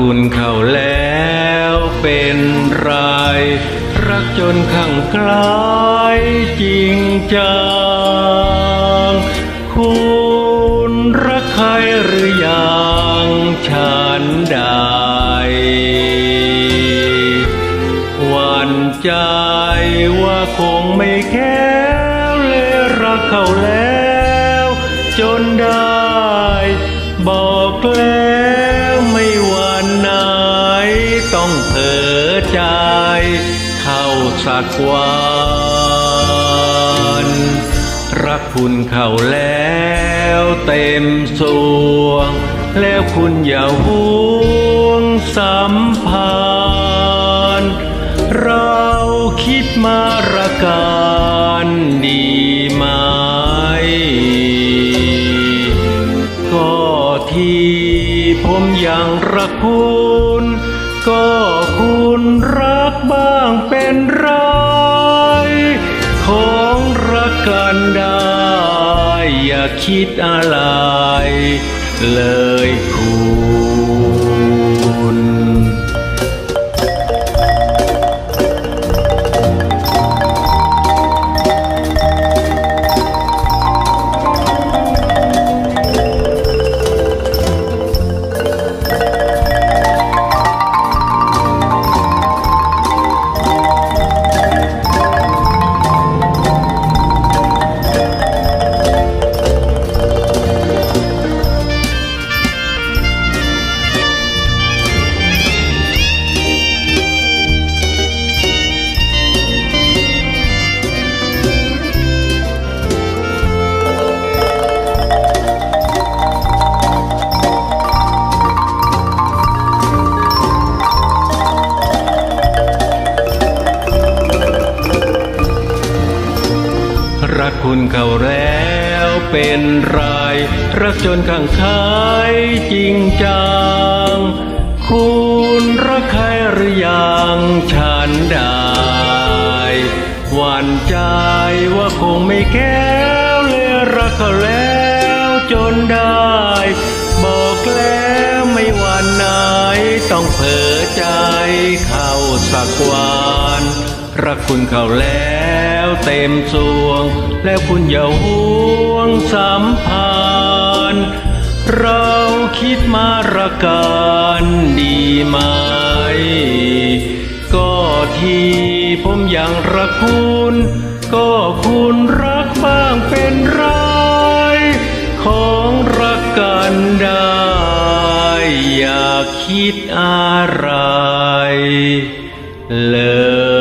คุณเข้าแล้วเป็นไร รักจนข้างใกล้จริงจัง คุณรักใครหรือยังฉันใดหวันใจว่าคงไม่แค้วเลยรักเขาแล้ว จนได้บอกแล้วากวันรักคุณเขาแล้วเต็มสวง แล้วคุณอย่าห่วงสัมพันธ์เราคิดมาระการดีไหม ก็ที่ผมยังรักคุณ ก็คุณ คิดอะไร เลยคู คุณเขาแล้วเป็นไรรักจนข้างใครจริงจัง คุณรักใครหรือยังฉันได้หวั่นใจว่าคงไม่แก้วเลยรักเขาแล้วจนได้ บอกแล้วไม่หวันไหนต้องเผลอใจเข้าสักวัน รักคุณเขาแล้ว เต็มสวง แล้วคุณอย่าห่วงสัมพันธ์เราคิดมาระการดีไหม ก็ที่ผมยังรักคุณ ก็คุณรักบ้างเป็นไรของรักกันได้ อย่าคิดอะไรเลย